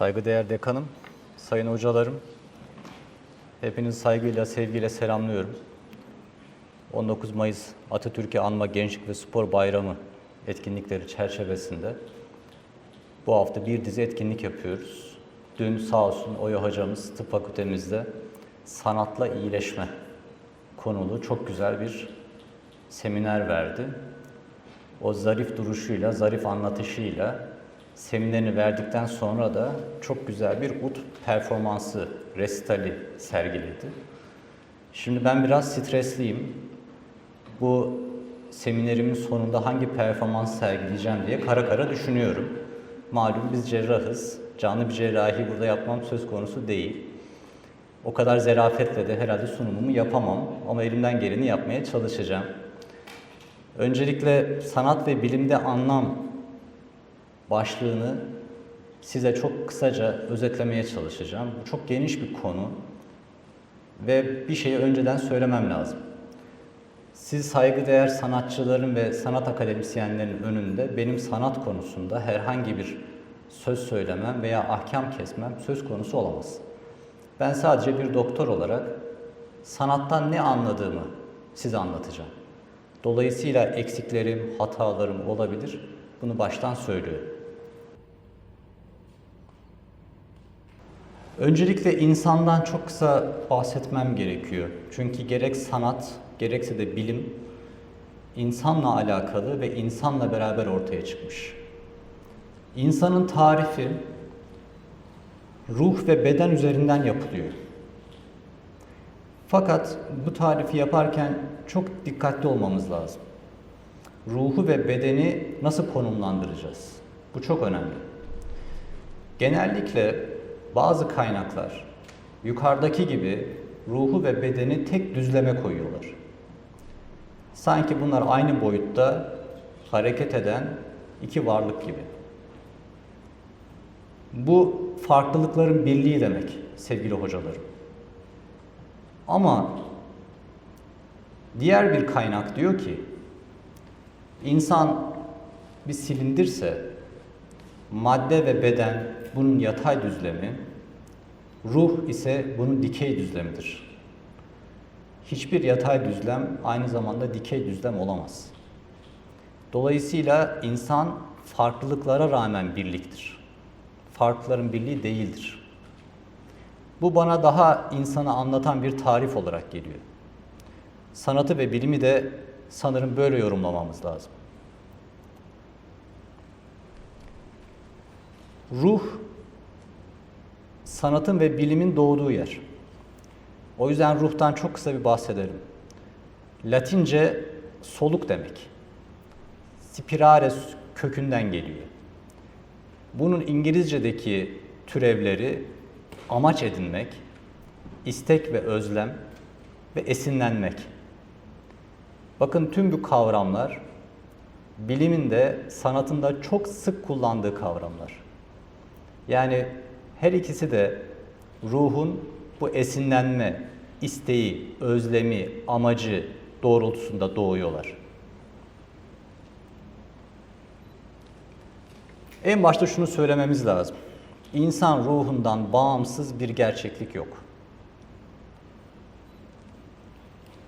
Saygıdeğer dekanım, sayın hocalarım, hepinizi saygıyla, sevgiyle selamlıyorum. 19 Mayıs Atatürk'ü Anma Gençlik ve Spor Bayramı etkinlikleri çerçevesinde bu hafta bir dizi etkinlik yapıyoruz. Dün sağ olsun Oya hocamız tıp fakültemizde sanatla iyileşme konulu çok güzel bir seminer verdi. O zarif duruşuyla, zarif anlatışıyla seminerini verdikten sonra da çok güzel bir ut performansı, restali sergiledi. Şimdi ben biraz stresliyim. Bu seminerimin sonunda hangi performans sergileyeceğim diye kara kara düşünüyorum. Malum biz cerrahız. Canlı bir cerrahi burada yapmam söz konusu değil. O kadar zerafetle de herhalde sunumumu yapamam ama elimden geleni yapmaya çalışacağım. Öncelikle sanat ve bilimde anlam başlığını size çok kısaca özetlemeye çalışacağım. Bu çok geniş bir konu ve bir şeyi önceden söylemem lazım. Siz saygıdeğer sanatçıların ve sanat akademisyenlerinin önünde benim sanat konusunda herhangi bir söz söylemem veya ahkam kesmem söz konusu olamaz. Ben sadece bir doktor olarak sanattan ne anladığımı size anlatacağım. Dolayısıyla eksiklerim, hatalarım olabilir. Bunu baştan söylüyorum. Öncelikle insandan çok kısa bahsetmem gerekiyor. Çünkü gerek sanat, gerekse de bilim insanla alakalı ve insanla beraber ortaya çıkmış. İnsanın tarifi ruh ve beden üzerinden yapılıyor. Fakat bu tarifi yaparken çok dikkatli olmamız lazım. Ruhu ve bedeni nasıl konumlandıracağız? Bu çok önemli. Genellikle bazı kaynaklar yukarıdaki gibi ruhu ve bedeni tek düzleme koyuyorlar. Sanki bunlar aynı boyutta hareket eden iki varlık gibi. Bu farklılıkların birliği demek sevgili hocalarım. Ama diğer bir kaynak diyor ki insan bir silindirse madde ve beden bunun yatay düzlemi, ruh ise bunun dikey düzlemidir. Hiçbir yatay düzlem aynı zamanda dikey düzlem olamaz. Dolayısıyla insan farklılıklara rağmen birliktir. Farkların birliği değildir. Bu bana daha insanı anlatan bir tarif olarak geliyor. Sanatı ve bilimi de sanırım böyle yorumlamamız lazım. Ruh, sanatın ve bilimin doğduğu yer. O yüzden ruhtan çok kısa bir bahsedelim. Latince soluk demek. Spirare kökünden geliyor. Bunun İngilizce'deki türevleri amaç edinmek, istek ve özlem ve esinlenmek. Bakın tüm bu kavramlar bilimin de sanatın da çok sık kullandığı kavramlar. Yani her ikisi de ruhun bu esinlenme, isteği, özlemi, amacı doğrultusunda doğuyorlar. En başta şunu söylememiz lazım. İnsan ruhundan bağımsız bir gerçeklik yok.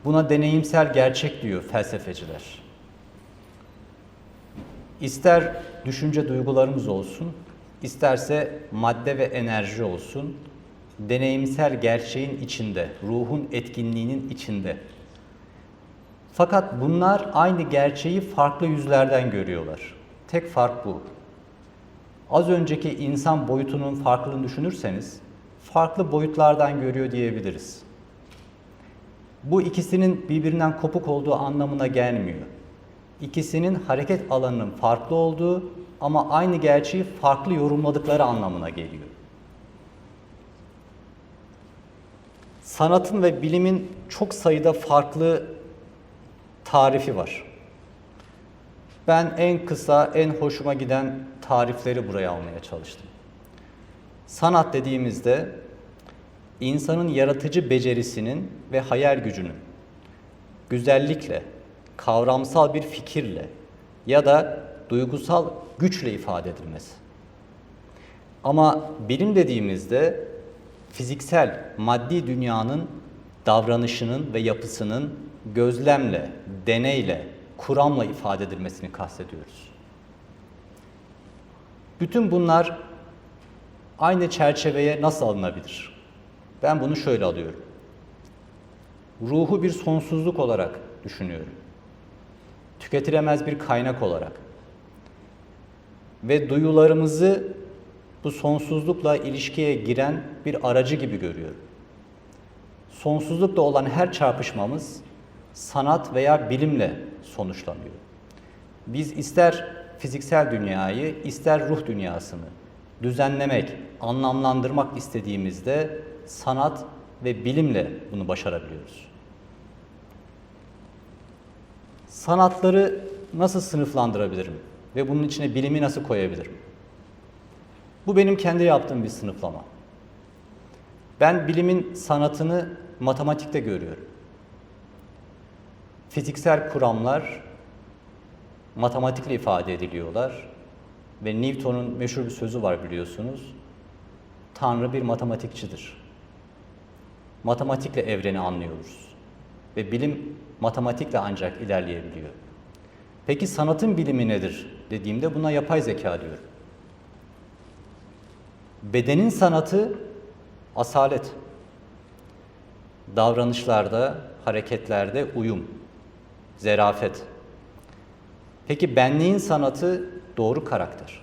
Buna deneyimsel gerçek diyor felsefeciler. İster düşünce duygularımız olsun, isterse madde ve enerji olsun, deneyimsel gerçeğin içinde, ruhun etkinliğinin içinde. Fakat bunlar aynı gerçeği farklı yüzlerden görüyorlar. Tek fark bu. Az önceki insan boyutunun farklılığını düşünürseniz, farklı boyutlardan görüyor diyebiliriz. Bu ikisinin birbirinden kopuk olduğu anlamına gelmiyor. İkisinin hareket alanının farklı olduğu ama aynı gerçeği farklı yorumladıkları anlamına geliyor. Sanatın ve bilimin çok sayıda farklı tarifi var. Ben en kısa, en hoşuma giden tarifleri buraya almaya çalıştım. Sanat dediğimizde insanın yaratıcı becerisinin ve hayal gücünün güzellikle, kavramsal bir fikirle ya da duygusal güçle ifade edilmesi. Ama bilim dediğimizde fiziksel, maddi dünyanın davranışının ve yapısının gözlemle, deneyle, kuramla ifade edilmesini kastediyoruz. Bütün bunlar aynı çerçeveye nasıl alınabilir? Ben bunu şöyle alıyorum. Ruhu bir sonsuzluk olarak düşünüyorum. Tüketilemez bir kaynak olarak. Ve duyularımızı bu sonsuzlukla ilişkiye giren bir aracı gibi görüyorum. Sonsuzlukla olan her çarpışmamız sanat veya bilimle sonuçlanıyor. Biz ister fiziksel dünyayı, ister ruh dünyasını düzenlemek, anlamlandırmak istediğimizde sanat ve bilimle bunu başarabiliyoruz. Sanatları nasıl sınıflandırabilirim ve bunun içine bilimi nasıl koyabilirim? Bu benim kendi yaptığım bir sınıflama. Ben bilimin sanatını matematikte görüyorum. Fiziksel kuramlar matematikle ifade ediliyorlar ve Newton'un meşhur bir sözü var biliyorsunuz. Tanrı bir matematikçidir. Matematikle evreni anlıyoruz ve bilim matematikle ancak ilerleyebiliyor. Peki sanatın bilimi nedir dediğimde buna yapay zeka diyorum. Bedenin sanatı asalet. Davranışlarda, hareketlerde uyum, zerafet. Peki benliğin sanatı doğru karakter.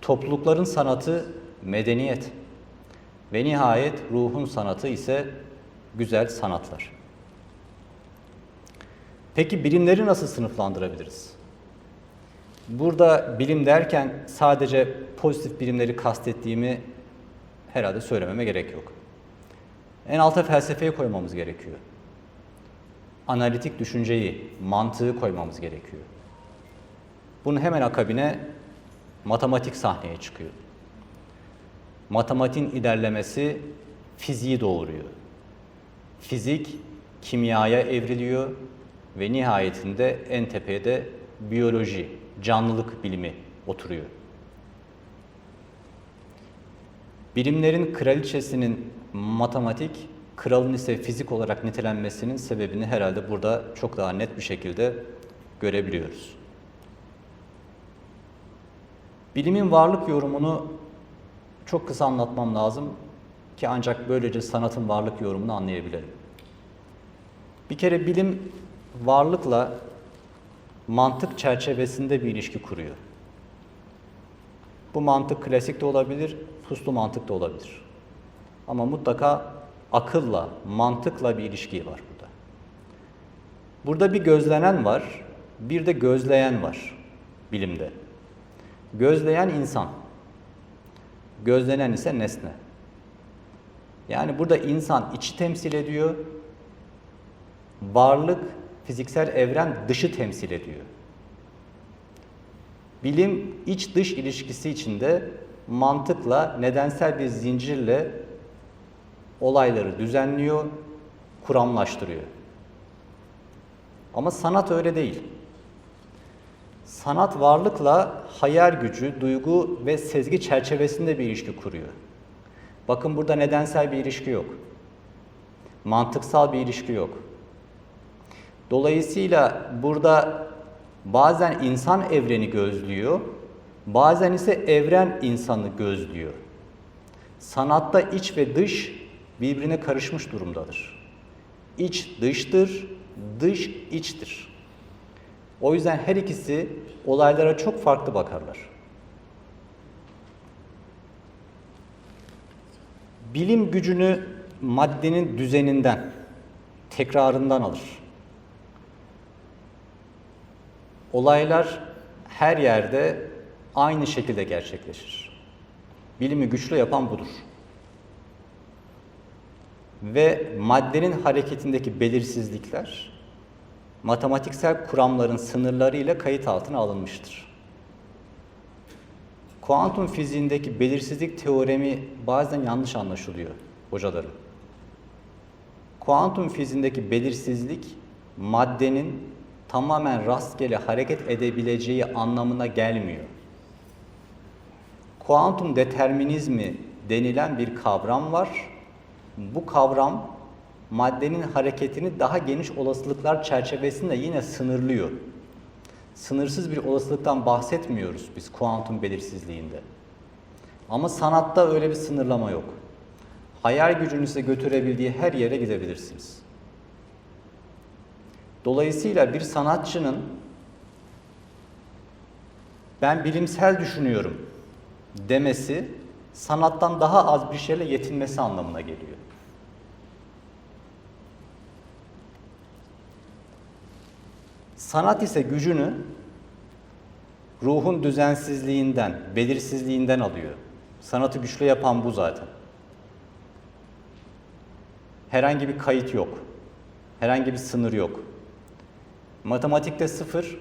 Toplulukların sanatı medeniyet. Ve nihayet ruhun sanatı ise güzel sanatlar. Peki bilimleri nasıl sınıflandırabiliriz? Burada bilim derken sadece pozitif bilimleri kastettiğimi herhalde söylememe gerek yok. En alta felsefeyi koymamız gerekiyor. Analitik düşünceyi, mantığı koymamız gerekiyor. Bunun hemen akabine matematik sahneye çıkıyor. Matematiğin ilerlemesi fiziği doğuruyor. Fizik kimyaya evriliyor ve nihayetinde en tepede biyoloji, canlılık bilimi oturuyor. Bilimlerin kraliçesinin matematik, kralın ise fizik olarak nitelenmesinin sebebini herhalde burada çok daha net bir şekilde görebiliyoruz. Bilimin varlık yorumunu çok kısa anlatmam lazım ki ancak böylece sanatın varlık yorumunu anlayabilirim. Bir kere bilim varlıkla mantık çerçevesinde bir ilişki kuruyor. Bu mantık klasik de olabilir, puslu mantık da olabilir. Ama mutlaka akılla, mantıkla bir ilişki var burada. Burada bir gözlenen var, bir de gözleyen var bilimde. Gözleyen insan, gözlenen ise nesne. Yani burada insan içi temsil ediyor, varlık, fiziksel evren dışı temsil ediyor. Bilim iç dış ilişkisi içinde mantıkla, nedensel bir zincirle olayları düzenliyor, kuramlaştırıyor. Ama sanat öyle değil. Sanat varlıkla hayal gücü, duygu ve sezgi çerçevesinde bir ilişki kuruyor. Bakın burada nedensel bir ilişki yok. Mantıksal bir ilişki yok. Dolayısıyla burada bazen insan evreni gözlüyor, bazen ise evren insanı gözlüyor. Sanatta iç ve dış birbirine karışmış durumdadır. İç dıştır, dış içtir. O yüzden her ikisi olaylara çok farklı bakarlar. Bilim gücünü maddenin düzeninden, tekrarından alır. Olaylar her yerde aynı şekilde gerçekleşir. Bilimi güçlü yapan budur. Ve maddenin hareketindeki belirsizlikler matematiksel kuramların sınırlarıyla kayıt altına alınmıştır. Kuantum fiziğindeki belirsizlik teoremi bazen yanlış anlaşılıyor hocalarım. Kuantum fiziğindeki belirsizlik maddenin tamamen rastgele hareket edebileceği anlamına gelmiyor. Kuantum determinizmi denilen bir kavram var. Bu kavram maddenin hareketini daha geniş olasılıklar çerçevesinde yine sınırlıyor. Sınırsız bir olasılıktan bahsetmiyoruz biz kuantum belirsizliğinde. Ama sanatta öyle bir sınırlama yok. Hayal gücünüzü götürebildiği her yere gidebilirsiniz. Dolayısıyla bir sanatçının ben bilimsel düşünüyorum demesi sanattan daha az bir şeyle yetinmesi anlamına geliyor. Sanat ise gücünü ruhun düzensizliğinden, belirsizliğinden alıyor. Sanatı güçlü yapan bu zaten. Herhangi bir kayıt yok. Herhangi bir sınır yok. Matematikte sıfır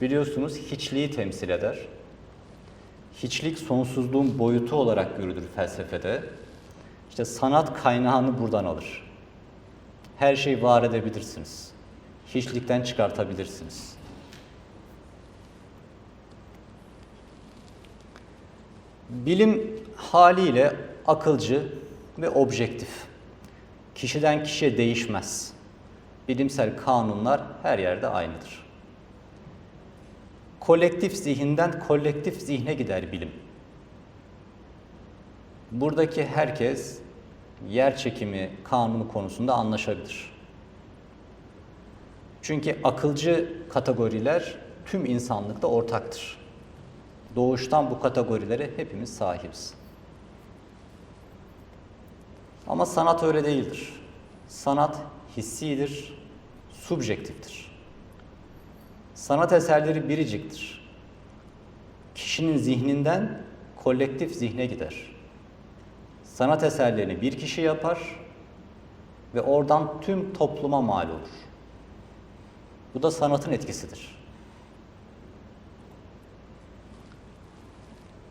biliyorsunuz hiçliği temsil eder. Hiçlik sonsuzluğun boyutu olarak görülür felsefede. İşte sanat kaynağını buradan alır. Her şeyi var edebilirsiniz. Hiçlikten çıkartabilirsiniz. Bilim haliyle akılcı ve objektif. Kişiden kişiye değişmez. Bilimsel kanunlar her yerde aynıdır. Kolektif zihinden kolektif zihne gider bilim. Buradaki herkes yer çekimi kanunu konusunda anlaşabilir. Çünkü akılcı kategoriler tüm insanlıkta ortaktır. Doğuştan bu kategorilere hepimiz sahibiz. Ama sanat öyle değildir. Sanat hissidir, subjektiftir. Sanat eserleri biriciktir. Kişinin zihninden kolektif zihne gider. Sanat eserlerini bir kişi yapar ve oradan tüm topluma mal olur. Bu da sanatın etkisidir.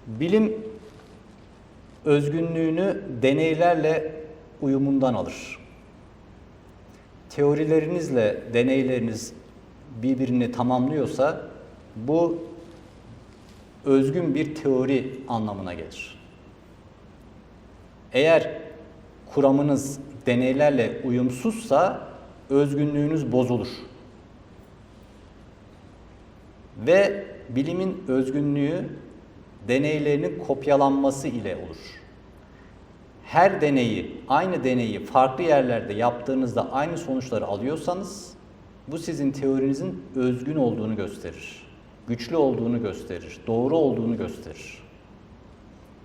Bilim özgünlüğünü deneylerle uyumundan alır. Teorilerinizle deneyleriniz birbirini tamamlıyorsa bu özgün bir teori anlamına gelir. Eğer kuramınız deneylerle uyumsuzsa özgünlüğünüz bozulur. Ve bilimin özgünlüğü deneylerinin kopyalanması ile olur. Her deneyi, aynı deneyi farklı yerlerde yaptığınızda aynı sonuçları alıyorsanız bu sizin teorinizin özgün olduğunu gösterir. Güçlü olduğunu gösterir, doğru olduğunu gösterir.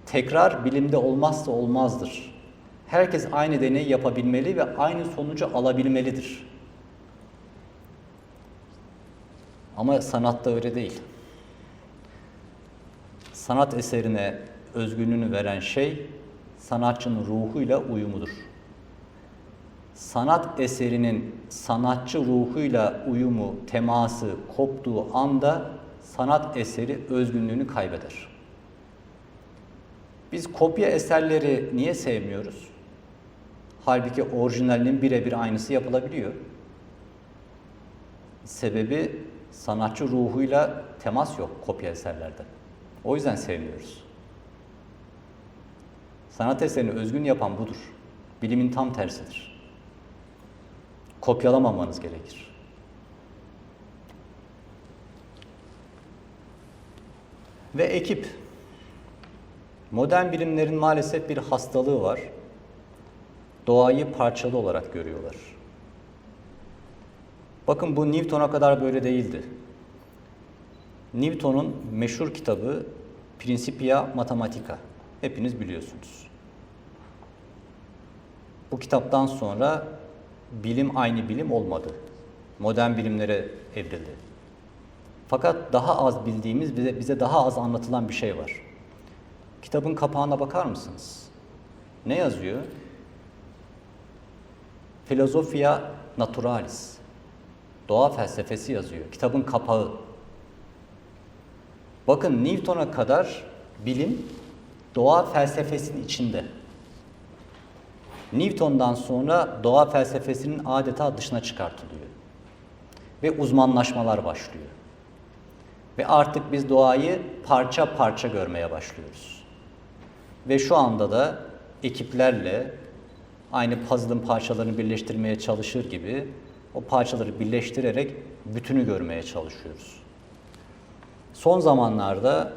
Tekrar bilimde olmazsa olmazdır. Herkes aynı deneyi yapabilmeli ve aynı sonucu alabilmelidir. Ama sanatta öyle değil. Sanat eserine özgünlüğünü veren şey sanatçının ruhuyla uyumudur. Sanat eserinin sanatçı ruhuyla uyumu, teması koptuğu anda sanat eseri özgünlüğünü kaybeder. Biz kopya eserleri niye sevmiyoruz? Halbuki orijinalinin birebir aynısı yapılabiliyor. Sebebi sanatçı ruhuyla temas yok kopya eserlerde. O yüzden sevmiyoruz. Sanat eserini özgün yapan budur. Bilimin tam tersidir. Kopyalamamanız gerekir. Ve ekip. Modern bilimlerin maalesef bir hastalığı var. Doğayı parçalı olarak görüyorlar. Bakın bu Newton'a kadar böyle değildi. Newton'un meşhur kitabı Principia Mathematica. Hepiniz biliyorsunuz. Bu kitaptan sonra bilim aynı bilim olmadı. Modern bilimlere evrildi. Fakat daha az bildiğimiz, bize, bize daha az anlatılan bir şey var. Kitabın kapağına bakar mısınız? Ne yazıyor? Filosofia Naturalis. Doğa felsefesi yazıyor. Kitabın kapağı. Bakın Newton'a kadar bilim doğa felsefesinin içinde. Newton'dan sonra doğa felsefesinin adeta dışına çıkartılıyor. Ve uzmanlaşmalar başlıyor. Ve artık biz doğayı parça parça görmeye başlıyoruz. Ve şu anda da ekiplerle aynı puzzle'ın parçalarını birleştirmeye çalışır gibi o parçaları birleştirerek bütünü görmeye çalışıyoruz. Son zamanlarda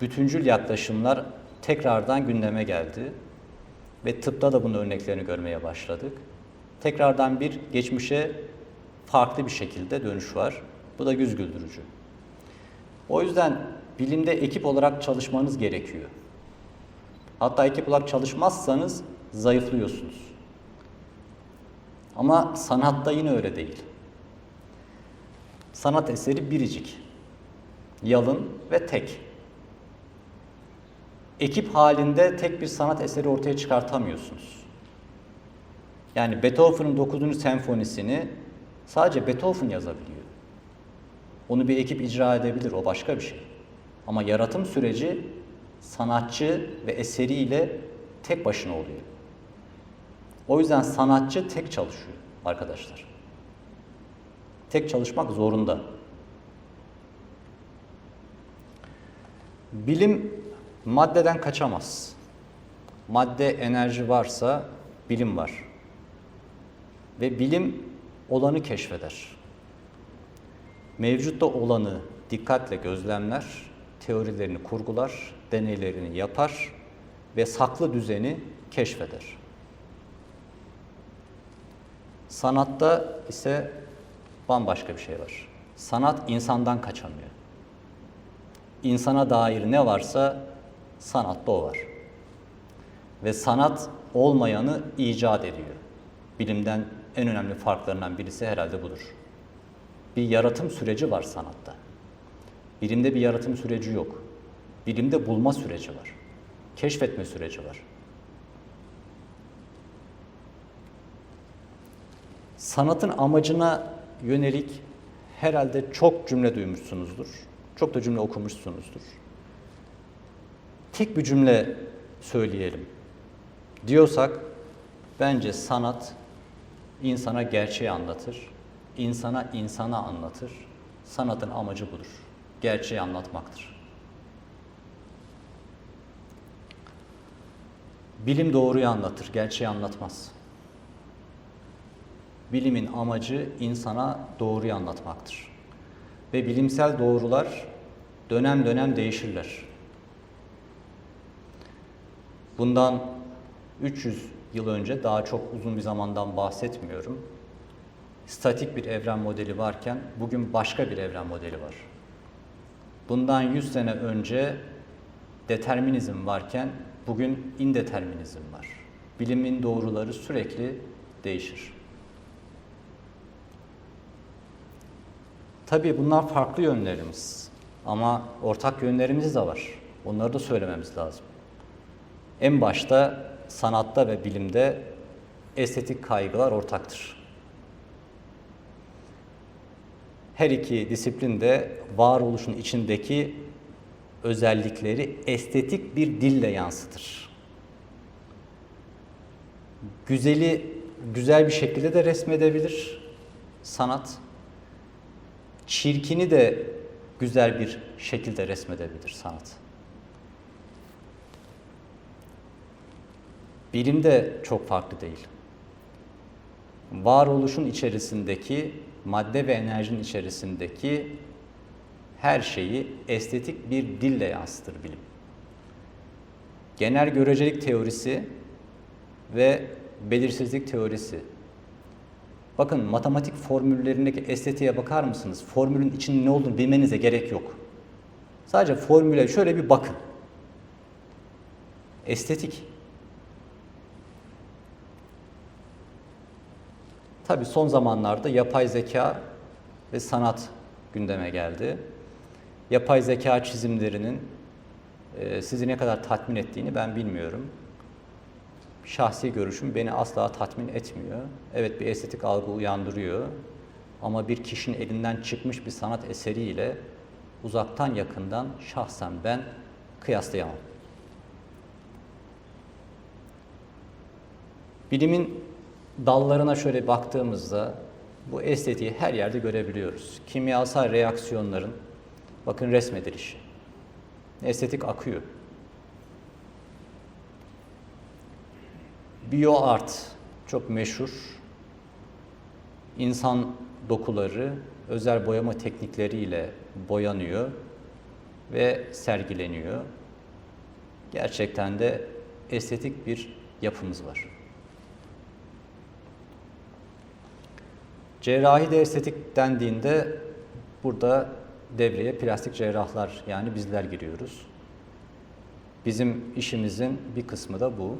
bütüncül yaklaşımlar tekrardan gündeme geldi ve tıpta da bunun örneklerini görmeye başladık. Tekrardan bir geçmişe farklı bir şekilde dönüş var. Bu da yüz güldürücü. O yüzden bilimde ekip olarak çalışmanız gerekiyor. Hatta ekip olarak çalışmazsanız zayıflıyorsunuz. Ama sanatta yine öyle değil. Sanat eseri biricik, yalın ve tek. Ekip halinde tek bir sanat eseri ortaya çıkartamıyorsunuz. Yani Beethoven'ın 9. senfonisini sadece Beethoven yazabiliyor. Onu bir ekip icra edebilir, o başka bir şey. Ama yaratım süreci sanatçı ve eseriyle tek başına oluyor. O yüzden sanatçı tek çalışıyor arkadaşlar. Tek çalışmak zorunda. Bilim maddeden kaçamaz. Madde enerji varsa bilim var. Ve bilim olanı keşfeder. Mevcutta olanı dikkatle gözlemler, teorilerini kurgular, deneylerini yapar ve saklı düzeni keşfeder. Sanatta ise bambaşka bir şey var. Sanat insandan kaçamıyor. İnsana dair ne varsa sanatta o var. Ve sanat olmayanı icat ediyor. Bilimden en önemli farklarından birisi herhalde budur. Bir yaratım süreci var sanatta. Bilimde bir yaratım süreci yok. Bilimde bulma süreci var. Keşfetme süreci var. Sanatın amacına yönelik herhalde çok cümle duymuşsunuzdur. Çok da cümle okumuşsunuzdur. Tek bir cümle söyleyelim. Diyorsak bence sanat insana gerçeği anlatır. insana insana anlatır. Sanatın amacı budur. Gerçeği anlatmaktır. Bilim doğruyu anlatır, gerçeği anlatmaz. Bilimin amacı insana doğruyu anlatmaktır. Ve bilimsel doğrular dönem dönem değişirler. Bundan 300 yıl önce daha çok uzun bir zamandan bahsetmiyorum. Statik bir evren modeli varken bugün başka bir evren modeli var. Bundan 100 sene önce determinizm varken bugün indeterminizm var. Bilimin doğruları sürekli değişir. Tabii bunlar farklı yönlerimiz ama ortak yönlerimiz de var. Onları da söylememiz lazım. En başta sanatta ve bilimde estetik kaygılar ortaktır. Her iki disiplin de varoluşun içindeki özellikleri estetik bir dille yansıtır. Güzeli güzel bir şekilde de resmedebilir sanat. Çirkini de güzel bir şekilde resmedebilir sanat. Bilim de çok farklı değil. Varoluşun içerisindeki, madde ve enerjinin içerisindeki her şeyi estetik bir dille yansıtır bilim. Genel görecelik teorisi ve belirsizlik teorisi. Bakın matematik formüllerindeki estetiğe bakar mısınız? Formülün içinde ne olduğunu bilmenize gerek yok. Sadece formüle şöyle bir bakın. Estetik. Tabii son zamanlarda yapay zeka ve sanat gündeme geldi. Yapay zeka çizimlerinin e, sizi ne kadar tatmin ettiğini ben bilmiyorum. Şahsi görüşüm beni asla tatmin etmiyor. Evet bir estetik algı uyandırıyor. Ama bir kişinin elinden çıkmış bir sanat eseriyle uzaktan yakından şahsen ben kıyaslayamam. Bilimin dallarına şöyle baktığımızda bu estetiği her yerde görebiliyoruz. Kimyasal reaksiyonların bakın resmedilişi. Estetik akıyor. BioArt çok meşhur. İnsan dokuları özel boyama teknikleriyle boyanıyor ve sergileniyor. Gerçekten de estetik bir yapımız var. Cerrahi de estetik dendiğinde burada devreye plastik cerrahlar yani bizler giriyoruz. Bizim işimizin bir kısmı da bu.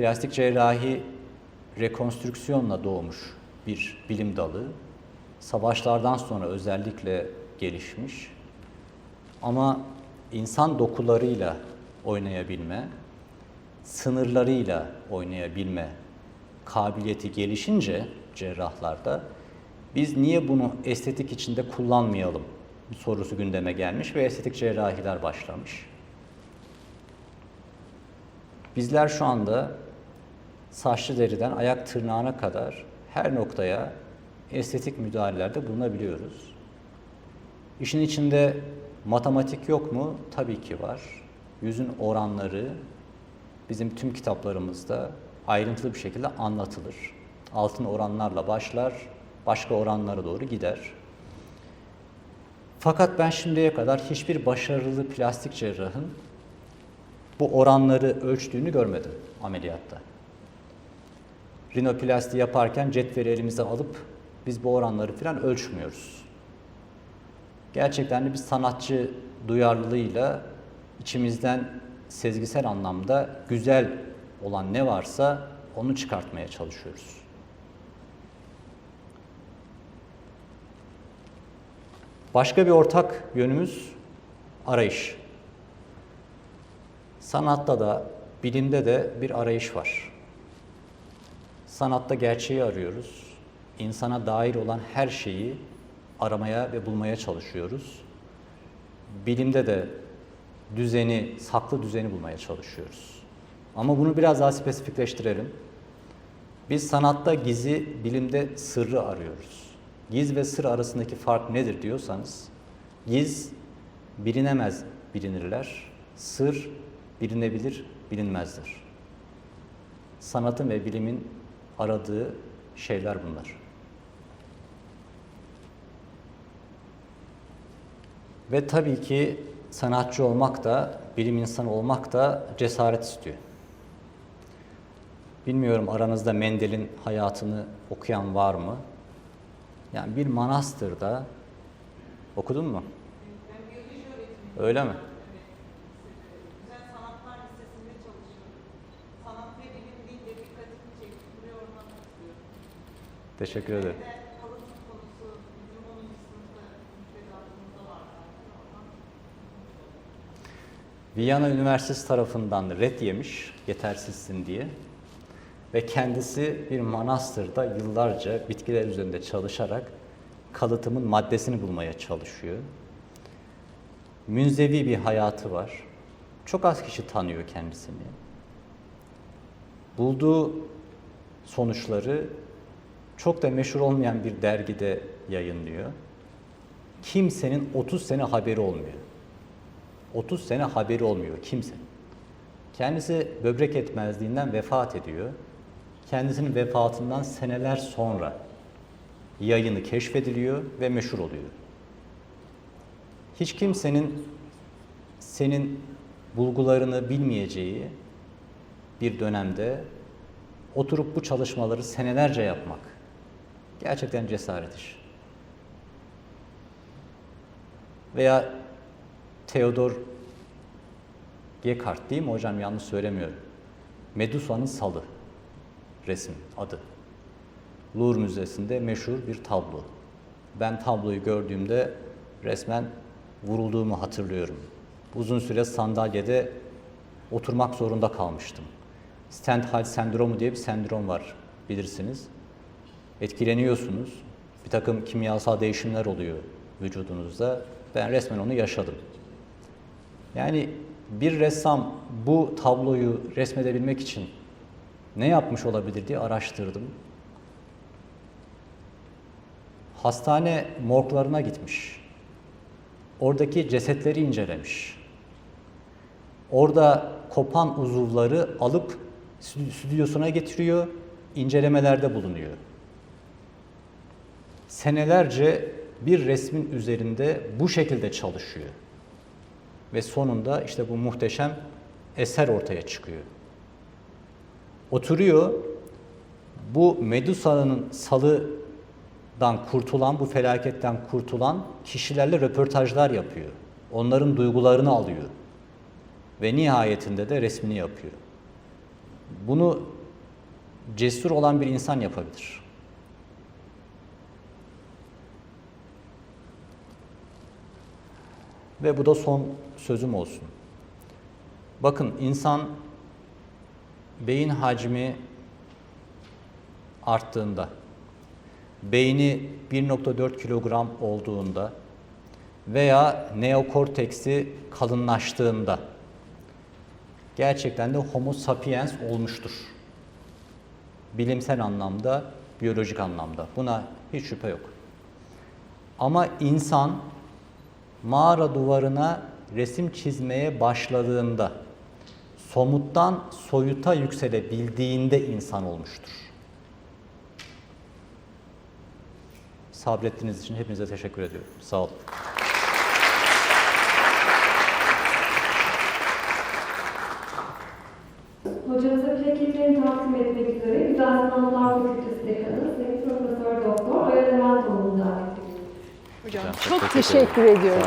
Plastik cerrahi rekonstrüksiyonla doğmuş bir bilim dalı. Savaşlardan sonra özellikle gelişmiş. Ama insan dokularıyla oynayabilme, sınırlarıyla oynayabilme kabiliyeti gelişince cerrahlarda biz niye bunu estetik içinde kullanmayalım sorusu gündeme gelmiş ve estetik cerrahiler başlamış. Bizler şu anda saçlı deriden ayak tırnağına kadar her noktaya estetik müdahalelerde bulunabiliyoruz. İşin içinde matematik yok mu? Tabii ki var. Yüzün oranları bizim tüm kitaplarımızda ayrıntılı bir şekilde anlatılır. Altın oranlarla başlar, başka oranlara doğru gider. Fakat ben şimdiye kadar hiçbir başarılı plastik cerrahın bu oranları ölçtüğünü görmedim ameliyatta. Rinoplasti yaparken cetveli elimize alıp biz bu oranları falan ölçmüyoruz. Gerçekten de bir sanatçı duyarlılığıyla içimizden sezgisel anlamda güzel olan ne varsa onu çıkartmaya çalışıyoruz. Başka bir ortak yönümüz arayış. Sanatta da, bilimde de bir arayış var. Sanatta gerçeği arıyoruz. İnsana dair olan her şeyi aramaya ve bulmaya çalışıyoruz. Bilimde de düzeni, saklı düzeni bulmaya çalışıyoruz. Ama bunu biraz daha spesifikleştirelim. Biz sanatta gizi, bilimde sırrı arıyoruz. Giz ve sır arasındaki fark nedir diyorsanız, giz bilinemez bilinirler, sır bilinebilir bilinmezdir. Sanatın ve bilimin aradığı şeyler bunlar. Ve tabii ki sanatçı olmak da, bilim insanı olmak da cesaret istiyor. Bilmiyorum aranızda Mendel'in hayatını okuyan var mı? Yani bir manastırda okudun mu? Öyle mi? Güzel Sanatlar Lisesi'nde çalışıyorum. Sanat ve bilim deyince dikkatimi çekti. Buraya ormanlık istiyorum. Teşekkür ederim. Bir de kalıtım konusu bizim 10. sınıfta müfredatımızda var. Oradan Viyana Üniversitesi tarafından red yemiş, yetersizsin diye. Ve kendisi bir manastırda yıllarca bitkiler üzerinde çalışarak kalıtımın maddesini bulmaya çalışıyor. Münzevi bir hayatı var. Çok az kişi tanıyor kendisini. Bulduğu sonuçları çok da meşhur olmayan bir dergide yayınlıyor. Kimsenin 30 sene haberi olmuyor. 30 sene haberi olmuyor kimsenin. Kendisi böbrek etmezliğinden vefat ediyor. Kendisinin vefatından seneler sonra yayını keşfediliyor ve meşhur oluyor. Hiç kimsenin senin bulgularını bilmeyeceği bir dönemde oturup bu çalışmaları senelerce yapmak gerçekten cesaret. Veya Theodor Gekart değil mi hocam yanlış söylemiyorum. Medusa'nın salı resim adı. Louvre Müzesi'nde meşhur bir tablo. Ben tabloyu gördüğümde resmen vurulduğumu hatırlıyorum. Uzun süre sandalyede oturmak zorunda kalmıştım. Stendhal sendromu diye bir sendrom var bilirsiniz. Etkileniyorsunuz. Bir takım kimyasal değişimler oluyor vücudunuzda. Ben resmen onu yaşadım. Yani bir ressam bu tabloyu resmedebilmek için ne yapmış olabilir diye araştırdım. Hastane morglarına gitmiş. Oradaki cesetleri incelemiş. Orada kopan uzuvları alıp stü- stüdyosuna getiriyor, incelemelerde bulunuyor. Senelerce bir resmin üzerinde bu şekilde çalışıyor. Ve sonunda işte bu muhteşem eser ortaya çıkıyor. Oturuyor, bu Medusa'nın salıdan kurtulan, bu felaketten kurtulan kişilerle röportajlar yapıyor. Onların duygularını alıyor. Ve nihayetinde de resmini yapıyor. Bunu cesur olan bir insan yapabilir. Ve bu da son sözüm olsun. Bakın insan beyin hacmi arttığında, beyni 1.4 kilogram olduğunda veya neokorteksi kalınlaştığında gerçekten de homo sapiens olmuştur. Bilimsel anlamda, biyolojik anlamda. Buna hiç şüphe yok. Ama insan mağara duvarına resim çizmeye başladığında, somuttan soyuta yükselebildiğinde insan olmuştur. Sabrettiğiniz için hepinize teşekkür ediyorum. Sağ olun. Hocamıza plaketlerini takdim etmek üzere Güzel Sanatlar Fakültesi Dekanı Sayın Profesör Doktor Oya Leventoğlu'nu davet ediyoruz. Hocam çok, çok teşekkür, ederim. ediyoruz.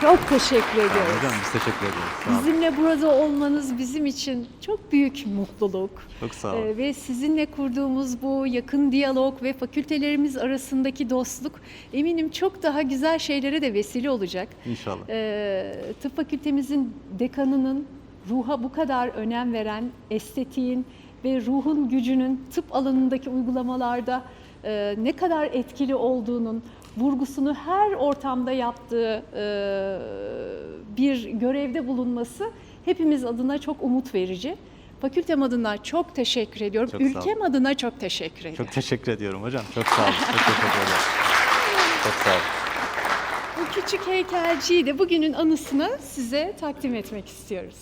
Çok teşekkür ediyoruz. Hocam biz teşekkür olun. Bizimle burada olmanız bizim için çok büyük mutluluk. Çok sağ olun. Ee, ve sizinle kurduğumuz bu yakın diyalog ve fakültelerimiz arasındaki dostluk eminim çok daha güzel şeylere de vesile olacak. İnşallah. Ee, tıp fakültemizin dekanının ruha bu kadar önem veren estetiğin ve ruhun gücünün tıp alanındaki uygulamalarda e, ne kadar etkili olduğunun vurgusunu her ortamda yaptığı e, bir görevde bulunması hepimiz adına çok umut verici. Fakültem adına çok teşekkür ediyorum. Çok. Ülkem adına çok teşekkür ediyorum. Çok teşekkür ediyorum hocam. Çok sağ olun. Çok teşekkür ederim. Çok sağ olun. Bu küçük heykelciyi de bugünün anısına size takdim etmek istiyoruz.